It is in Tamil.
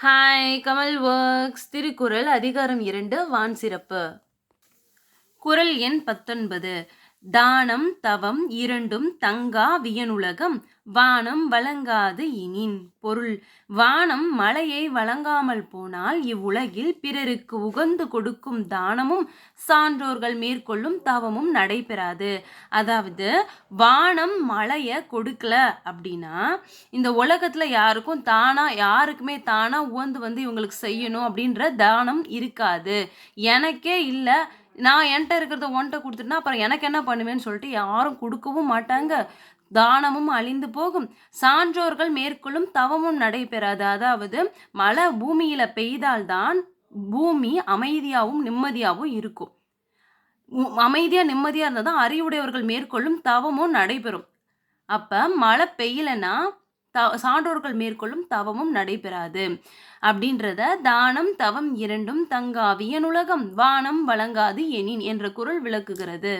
ஹாய் கமல் ஒர்க்ஸ் திருக்குறள் அதிகாரம் இரண்டு வான் சிறப்பு. குறள் எண் பத்தொன்பது. தானம் தவம் இரண்டும் தங்கா வியனுலகம் வானம் வழங்காது இனின் பொருள். வானம் மழையை வழங்காமல் போனால் இவ்வுலகில் பிறருக்கு உகந்து கொடுக்கும் தானமும் சான்றோர்கள் மேற்கொள்ளும் தவமும் நடைபெறாது. அதாவது வானம் மழையை கொடுக்கல அப்படின்னா இந்த உலகத்துல யாருக்கும் தானா யாருக்குமே தானா உகந்து வந்து இவங்களுக்கு செய்யணும் அப்படின்ற தானம் இருக்காது. எனக்கே இல்லை நான் என்கிட்ட இருக்கிறத ஒன்ட்ட கொடுத்துட்டேன்னா அப்புறம் எனக்கு என்ன பண்ணுவேன்னு சொல்லிட்டு யாரும் கொடுக்கவும் மாட்டாங்க. தானமும் அழிந்து போகும். சான்றோர்கள் மேற்கொள்ளும் தவமும் நடைபெறாது. அதாவது மழை பூமியில பெய்தால்தான் பூமி அமைதியாகவும் நிம்மதியாகவும் இருக்கும். அமைதியாக நிம்மதியாக இருந்தால் தான் அறிவுடையவர்கள் மேற்கொள்ளும் தவமும் நடைபெறும். அப்போ மழை பெய்யலைன்னா த சான்றோர்கள் மேற்கொள்ளும் தவமும் நடைபெறாது. அப்படின்றத தானம் தவம் இரண்டும் தங்காவியனுலகம் வானம் வழங்காது எனின் என்ற குரல் விளக்குகிறது.